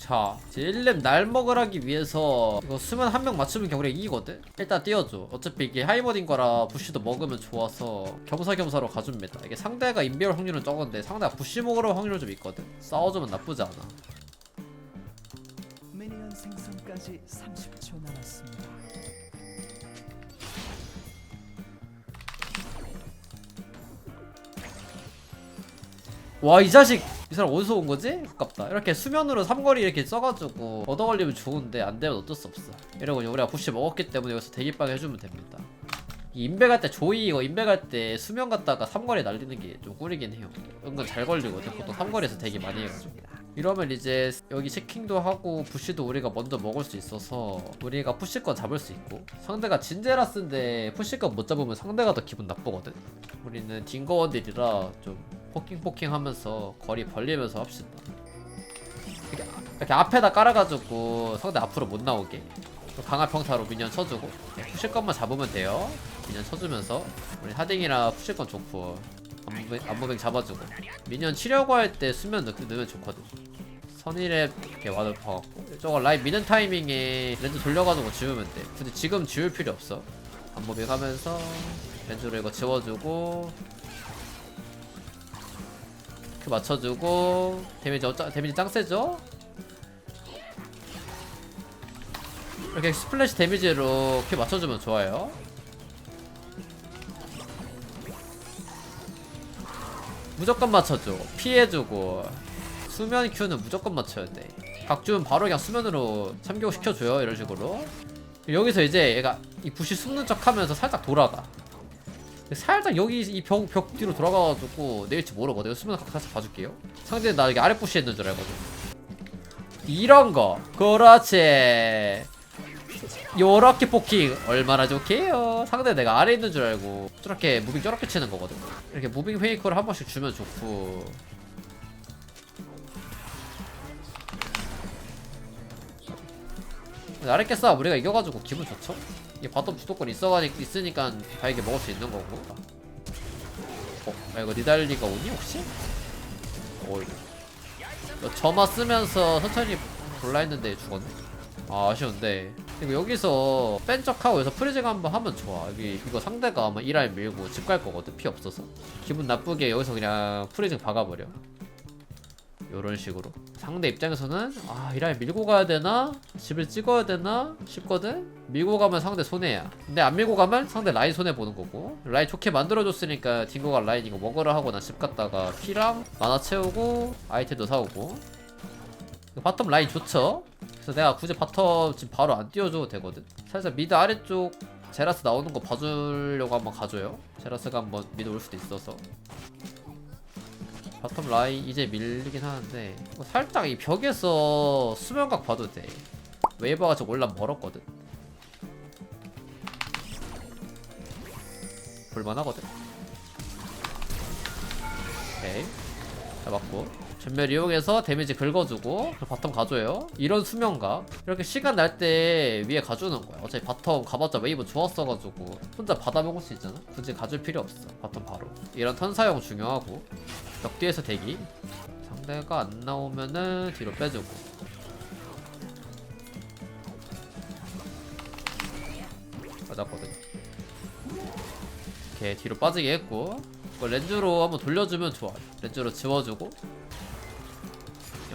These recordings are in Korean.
자 이제 1렙 날 먹으라기 위해서 이거 수면 한 명 맞추면 우리가 이기거든? 일단 띄워줘. 어차피 이게 하이머딘 거라 부시도 먹으면 좋아서 겸사겸사로 가줍니다. 이게 상대가 인베올 확률은 적은데 상대가 부시 먹으러 확률은 좀 있거든? 싸워주면 나쁘지 않아. 미니언 생성까지 30초 남았습니다. 와 이 자식 이 사람 어디서 온 거지? 아깝다. 이렇게 수면으로 삼거리 이렇게 써가지고 얻어 걸리면 좋은데 안 되면 어쩔 수 없어. 이러고 우리가 부시 먹었기 때문에 여기서 대기빵 해주면 됩니다. 갈때 조이 이거 갈때 수면 갔다가 삼거리 날리는 게 좀 꿀이긴 해요. 은근 잘 걸리거든. 보통 삼거리에서 되게 많이 해가지고. 이러면 이제 여기 체킹도 하고 부시도 우리가 먼저 먹을 수 있어서 우리가 푸시권 잡을 수 있고 상대가 진제라스인데 푸시권 못 잡으면 상대가 더 기분 나쁘거든. 우리는 딩거원들이라 좀 포킹포킹 하면서 거리 벌리면서 합시다. 이렇게, 이렇게 앞에다 깔아가지고 상대 앞으로 못 나오게. 또 강화 평타로 미니언 쳐주고. 네, 푸실건만 잡으면 돼요. 미니언 쳐주면서 우리 하딩이랑 푸실 건 좋고 안무뱅, 안무뱅 잡아주고. 미니언 치려고 할 때 수면 넣, 넣으면 좋거든. 선일에 이렇게 와도 봐갖고 저거 라인 미는 타이밍에 렌즈 돌려가지고 지우면 돼. 근데 지금 지울 필요 없어. 안무뱅 하면서 렌즈로 이거 지워주고 그 맞춰주고 데미지 어쩌 데미지 짱 세죠? 이렇게 스플래시 데미지로 큐 맞춰주면 좋아요. 무조건 맞춰줘. 피해주고 수면 큐는 무조건 맞춰야 돼. 각주는 바로 그냥 수면으로 참교 시켜줘요. 이런 식으로. 여기서 이제 얘가 이 부시 숨는 척 하면서 살짝 돌아가. 살짝 여기 이 벽 벽 뒤로 돌아가가지고 내 위치 모르거든. 수면 살짝 봐줄게요. 상대는 나 여기 아래 부시 했는 줄 알거든. 이런 거. 그렇지. 요렇게 포킹 얼마나 좋게요 상대 내가 아래 있는 줄 알고 저렇게 무빙 저렇게 치는 거거든 이렇게 무빙 페이커를 한 번씩 주면 좋고 아래 깼싸 우리가 이겨가지고 기분 좋죠? 이게 바텀 주도권 있어가 있으니까 바에게 먹을 수 있는 거고. 어? 아 이거 니달리가 오니 혹시? 어 이거. 점화 쓰면서 천천히 골라 했는데 죽었네? 아 아쉬운데. 이거 여기서 뺀 척하고 여기서 프리징 한번 하면 좋아. 여기 이거 상대가 아마 이라인 밀고 집 갈 거거든 피 없어서. 기분 나쁘게 여기서 그냥 프리징 박아버려 요런 식으로. 상대 입장에서는 아 이라인 밀고 가야 되나? 집을 찍어야 되나? 싶거든? 밀고 가면 상대 손해야. 근데 안 밀고 가면 상대 라인 손해 보는 거고. 라인 좋게 만들어줬으니까 딩고가 라인 이거 먹으러 하고 나 집 갔다가 피랑 만화 채우고 아이템도 사오고. 바텀 라인 좋죠? 그래서 내가 굳이 바텀 지금 바로 안 띄워줘도 되거든. 살짝 미드 아래쪽 제라스 나오는 거 봐주려고 한번 가줘요. 제라스가 한번 미드 올 수도 있어서 바텀 라인 이제 밀리긴 하는데 뭐 살짝 이 벽에서 수면각 봐도 돼. 웨이버가 저 올라 멀었거든. 볼만하거든. 오케이. 잡았고. 전멸 이용해서 데미지 긁어주고 바텀 가줘요. 이런 수면각. 이렇게 시간 날 때 위에 가주는 거야. 어차피 바텀 가봤자 웨이브 좋았어가지고 혼자 받아먹을 수 있잖아. 굳이 가줄 필요 없어. 바텀 바로. 이런 턴 사용 중요하고 벽 뒤에서 대기. 상대가 안 나오면은 뒤로 빼주고. 맞았거든. 이렇게 뒤로 빠지게 했고. 이거 렌즈로 한번 돌려주면 좋아. 렌즈로 지워주고.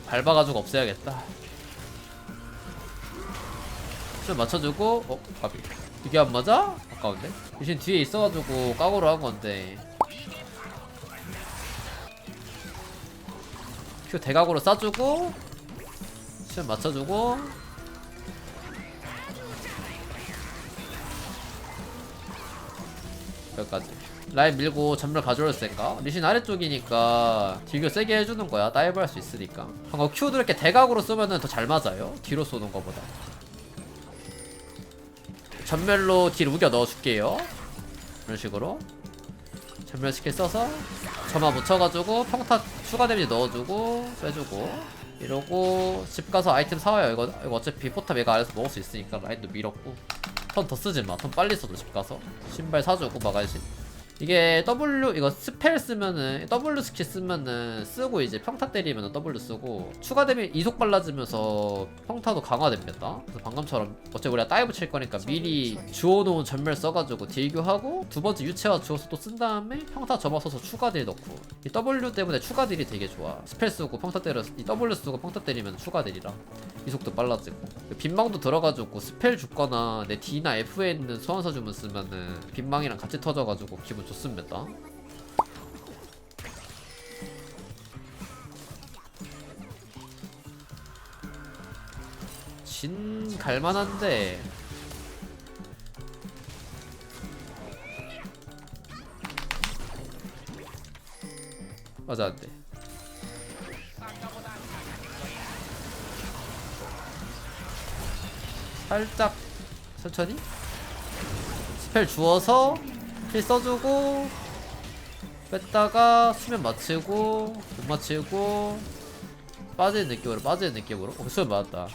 밟아가지고 없애야겠다. 좀 맞춰주고. 어? 가비 이게 안 맞아? 아까운데? 대신 뒤에 있어가지고 까고로 한 건데 큐 대각으로 쏴주고 좀 맞춰주고. 여기까지. 라인 밀고 전멸 가져올 생각. 리신 아래쪽이니까 딜교 세게 해주는 거야. 다이브 할 수 있으니까. 방금 Q도 이렇게 대각으로 쏘면은 더 잘 맞아요. 뒤로 쏘는 거보다. 전멸로 딜 우겨 넣어줄게요. 이런 식으로. 전멸 스킬 써서 점화 묻혀가지고 평타 추가 데미지 넣어주고 빼주고. 이러고 집 가서 아이템 사와요. 이거, 이거 어차피 포탑 얘가 아래서 먹을 수 있으니까 라인도 밀었고. 턴 더 쓰지 마. 턴 빨리 써도 집 가서. 신발 사주고 마가신 이게 W 이거 스펠 쓰면은 W 스킬 쓰면은 쓰고 이제 평타 때리면은 W 쓰고 추가 데미 이속 빨라지면서 평타도 강화됩니다. 그래서 방금처럼 어차피 우리가 다이브 칠 거니까 미리 주워놓은 전멸 써가지고 딜교하고 두 번째 유채화 주워서 또 쓴 다음에 평타 접어서서 추가 딜 넣고 이 W 때문에 추가 딜이 되게 좋아. 스펠 쓰고 평타 때려 이 W 쓰고 평타 때리면 추가 딜이라 이속도 빨라지고 빈망도 들어가지고 스펠 죽거나 내 D나 F에 있는 소환사 주문 쓰면은 빈망이랑 같이 터져가지고 기분 좋습니다. 진 갈만한데. 맞아 안돼. 살짝 천천히? 스펠 주워서 힐 써주고 뺐다가 수면 맞추고 못 맞추고 빠지는 느낌으로 빠지는 느낌으로. 어 수면 맞았다.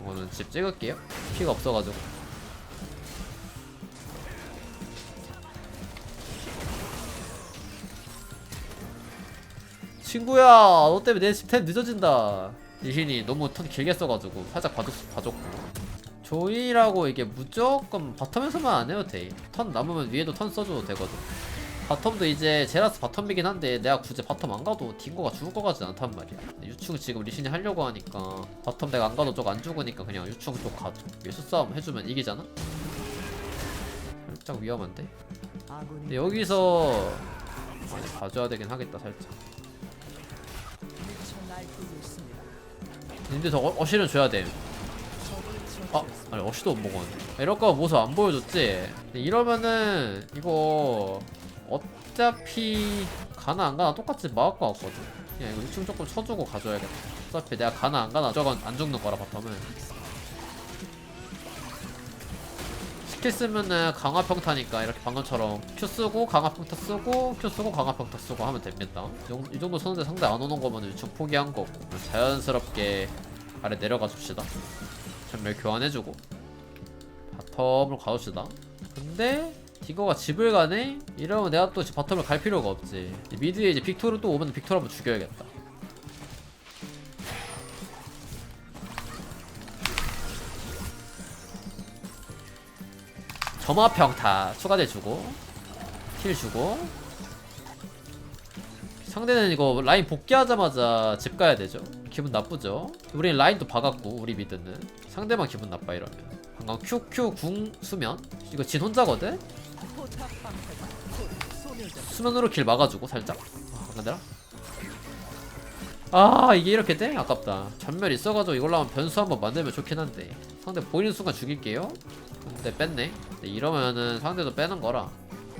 이거는 집 찍을게요. 피가 없어가지고. 친구야 너 때문에 내 스텝 늦어진다. 리신이 너무 턴 길게 써가지고 살짝 봐줬, 봐줬고 조이라고 이게 무조건 바텀에서만 안 해도 돼 턴 남으면 위에도 턴 써줘도 되거든. 바텀도 이제 제라스 바텀이긴 한데 내가 굳이 바텀 안 가도 딩거가 죽을 것 같진 않단 말이야. 유충 지금 리신이 하려고 하니까 바텀 내가 안 가도 쪽 안 죽으니까 그냥 유충 쪽 가줘 예수 싸움 해주면 이기잖아? 살짝 위험한데? 근데 여기서 많이 봐줘야 되긴 하겠다 살짝. 근데 저 어, 어시는 줘야 돼 아, 아니 어시도 못 먹었네. 이럴 거면 모습 안 보여줬지. 이러면은 이거 어차피 가나 안 가나 똑같이 막을 것 같거든. 그냥 이거 2층 조금 쳐주고 가져야겠다. 어차피 내가 가나 안 가나 저건 안 죽는 거라 바텀은. 스킬 쓰면은 강화 평타니까 이렇게 방금처럼 Q 쓰고 강화 평타 쓰고 Q 쓰고 강화 평타 쓰고 하면 됩니다. 이 정도, 쓰는데 상대 안 오는 거면 유충 포기한 거고 자연스럽게 아래 내려가 줍시다. 전멸 교환해주고 바텀으로 가봅시다 근데 디거가 집을 가네? 이러면 내가 또 바텀을 갈 필요가 없지 미드에 이제 빅토르 또 오면 빅토르 한번 죽여야겠다 점화 평타 추가돼 주고 힐 주고 상대는 이거 라인 복귀하자마자 집 가야 되죠. 기분 나쁘죠. 우리는 라인도 박았고 우리 미드는 상대만 기분 나빠 이러면. 방금 QQ 궁 수면 이거 진 혼자거든. 수면으로 길 막아주고 살짝. 아, 안간대라. 아 이게 이렇게 돼? 아깝다. 전멸 있어가지고 이걸로 하면 변수 한번 만들면 좋긴 한데 상대 보이는 순간 죽일게요. 근데 뺐네. 근데 이러면은 상대도 빼는 거라.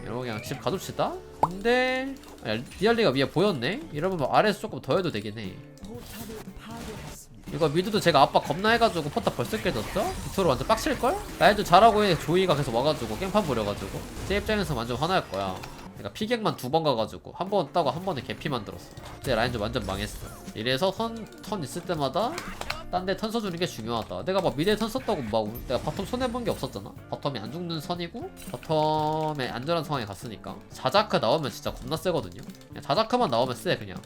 이러고 그냥 집 가둡시다. 근데 야, 리알리가 위에 보였네. 이러면 뭐 아래에서 조금 더 해도 되긴 해. 이거 미드도 제가 압박 겁나 해가지고 포탑 벌써 깨졌죠? 빅토르 완전 빡칠걸? 라인도 잘하고 있는 조이가 계속 와가지고 깽판 부려가지고. 제 입장에서 완전 화날 거야. 그러니까 피객만 두 번 가가지고 한 번 따고 한 번에 개피 만들었어. 제 라인도 완전 망했어. 이래서 턴, 턴 있을 때마다 딴 데 턴 써주는 게 중요하다. 내가 막 미드에 턴 썼다고 막 내가 바텀 손해본 게 없었잖아. 바텀이 안 죽는 선이고 바텀에 안전한 상황에 갔으니까. 자자크 나오면 진짜 겁나 세거든요. 그냥 자자크만 나오면 세 그냥.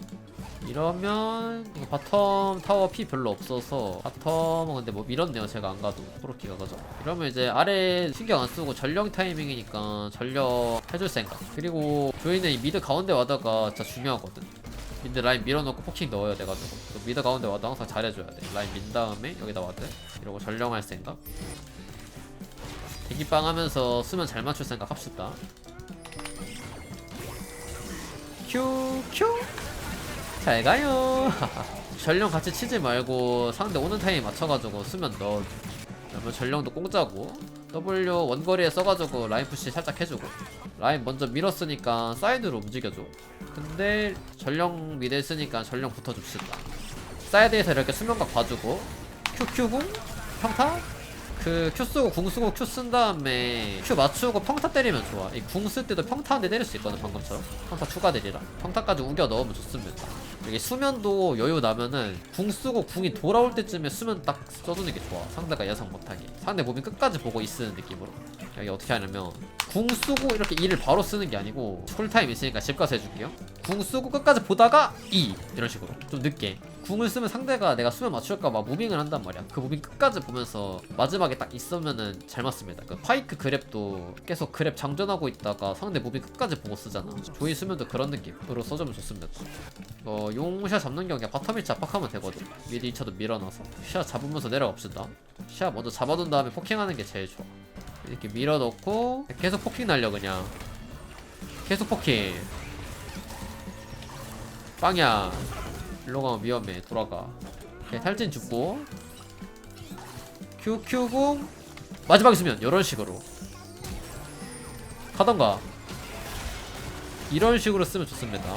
이러면 바텀 타워 피 별로 없어서 바텀은 근데 뭐 밀었네요 제가 안 가도. 코르키가 가죠? 이러면 이제 아래 신경 안 쓰고 전령 타이밍이니까 전력 해줄 생각. 그리고 저희는 이 미드 가운데 와다가 진짜 중요하거든 미드 라인 밀어놓고 포킹 넣어야 돼가지고 또 미드 가운데 와도 항상 잘해줘야 돼. 라인 민 다음에 여기다 와드 이러고 전령할 생각. 대기빵 하면서 쓰면 잘 맞출 생각 합시다. 큐큐. 잘 가요. 전령 같이 치지 말고 상대 오는 타임 맞춰가지고 쓰면 넣어. 그러면 전령도 공짜고. W 원거리에 써가지고 라인 푸시 살짝 해주고. 라인 먼저 밀었으니까 사이드로 움직여줘. 근데 전령 미드 쓰니까 전령 붙어줍시다. 사이드에서 이렇게 수면각 봐주고 QQ궁 평타 그 Q 쓰고 궁 쓰고 Q 쓴 다음에 Q 맞추고 평타 때리면 좋아. 이 궁 쓸 때도 평타 한 대 때릴 수 있거든 방금처럼. 평타 추가 딜이라. 평타까지 우겨 넣으면 좋습니다. 이게 수면도 여유 나면은 궁 쓰고 궁이 돌아올 때쯤에 수면 딱 써주는 게 좋아. 상대가 예상 못하게. 상대 몸이 끝까지 보고 있는 느낌으로. 여기 어떻게 하냐면 궁 쓰고 이렇게 2를 바로 쓰는 게 아니고 쿨타임 있으니까 집 가서 해줄게요 궁 쓰고 끝까지 보다가 2 이런 식으로 좀 늦게 궁을 쓰면 상대가 내가 수면 맞출까봐 무빙을 한단 말이야. 그 무빙 끝까지 보면서 마지막에 딱 있으면은 잘 맞습니다. 그 파이크 그랩도 계속 그랩 장전하고 있다가 상대 무빙 끝까지 보고 쓰잖아. 조이 수면도 그런 느낌으로 써주면 좋습니다. 어, 용샷 잡는 경우에 바텀 1차 압박하면 되거든. 미드 2차도 밀어넣어서. 샷 잡으면서 내려갑시다. 샷 먼저 잡아둔 다음에 포킹하는 게 제일 좋아. 이렇게 밀어넣고 계속 포킹 날려 그냥. 계속 포킹. 빵야 일로 가면 위험해 돌아가. 오케이, 탈진 죽고. QQ궁 마지막에 쓰면 이런 식으로. 가던가. 이런 식으로 쓰면 좋습니다.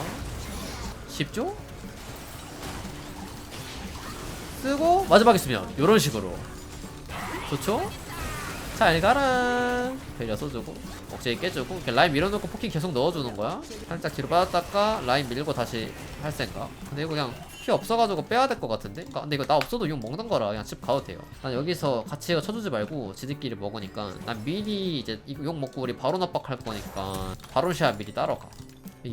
쉽죠? 쓰고 마지막에 쓰면 이런 식으로. 좋죠? 잘 가라. 배려 써주고 억제기 깨주고 이렇게 라인 밀어놓고 포킹 계속 넣어주는 거야. 살짝 뒤로 빠졌다가 라인 밀고 다시 할 생각. 근데 이거 그냥 피 없어가지고 빼야 될 것 같은데? 그러니까 근데 이거 나 없어도 용 먹는 거라 그냥 집 가도 돼요. 난 여기서 같이 이거 쳐주지 말고 지들끼리 먹으니까 난 미리 이제 용 먹고 우리 바로 압박할 거니까 바론시아 미리 따라가.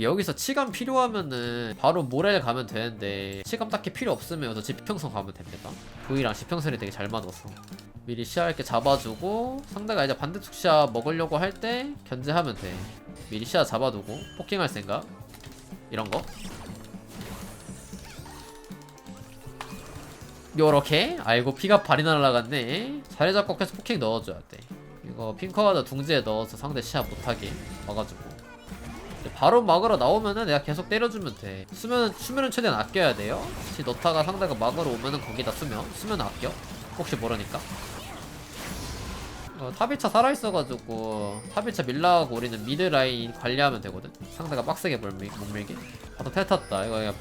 여기서 치감 필요하면은 바로 모렐 가면 되는데 치감 딱히 필요 없으면 여기서 지평선 가면 됩니다. V랑 지평선이 되게 잘 맞았어 미리 시야 이렇게 잡아주고 상대가 이제 반대쪽 시야 먹으려고 할 때 견제하면 돼. 미리 시야 잡아두고 포킹할 생각? 이런 거? 요렇게? 아이고 피가 발이 날라갔네. 자리 잡고 계속 포킹 넣어줘야 돼. 이거 핑커가다 둥지에 넣어서 상대 시야 못하게 막아주고. 바로 막으러 나오면은 내가 계속 때려주면 돼. 수면, 수면은 최대한 아껴야 돼요. 혹시 넣다가 상대가 막으러 오면은 거기다 수면? 수면 아껴? 혹시 모르니까 어, 탑1차 살아있어가지고 탑1차 밀라하고 우리는 미드 라인 관리하면 되거든? 상대가 빡세게 못, 밀, 못 밀게? 바로 텔 탔다. 이거 그냥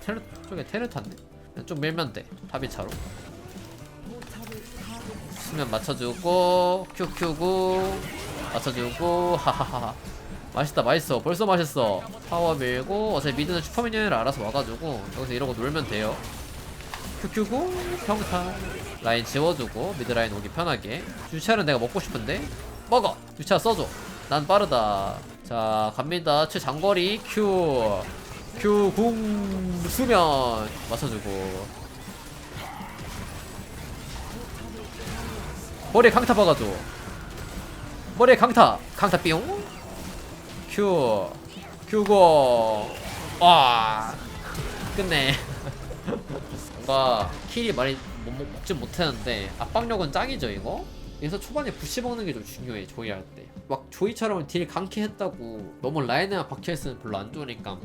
테르 쪽에 테르 탔네? 좀 밀면 돼 탑1차로. 포탑을 파괴했습니다. 수면 맞춰주고 큐큐고 맞춰주고 하하하. 맛있다 맛있어. 벌써 맛있어. 파워 밀고 어차피 미드는 슈퍼미니언을 알아서 와가지고 여기서 이러고 놀면 돼요 큐큐고 평타 라인 지워주고 미드 라인 오기 편하게. 주차는 내가 먹고 싶은데? 먹어! 주차 써줘. 난 빠르다. 자 갑니다. 최장거리 큐 큐 궁 수면 맞춰주고. 머리에 강타 박아줘. 머리에 강타. 강타 뿅. 큐 큐고. 와 끝내 뭔가 킬이 많이 못, 먹, 먹진 못했는데 압박력은 짱이죠 이거? 그래서 초반에 부시 먹는 게 좀 중요해 조이 할 때 막 조이처럼 딜 강케 했다고 너무 라인에만 박혀있으면 별로 안 좋으니까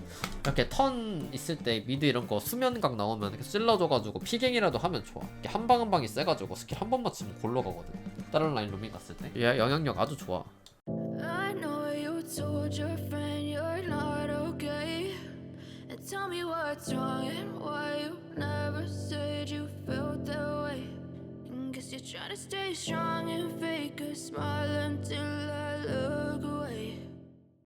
이렇게 턴 있을 때 미드 이런 거 수면각 나오면 이렇게 찔러줘가지고 피갱이라도 하면 좋아. 한 방 한 방이 세가지고 스킬 한 번 맞추면 골로 가거든. 다른 라인 로밍 갔을 때. 얘 영향력 아주 좋아. Tell me what's wrong and why you never said you felt that way. Guess you're trying to stay strong and fake a smile until I look away.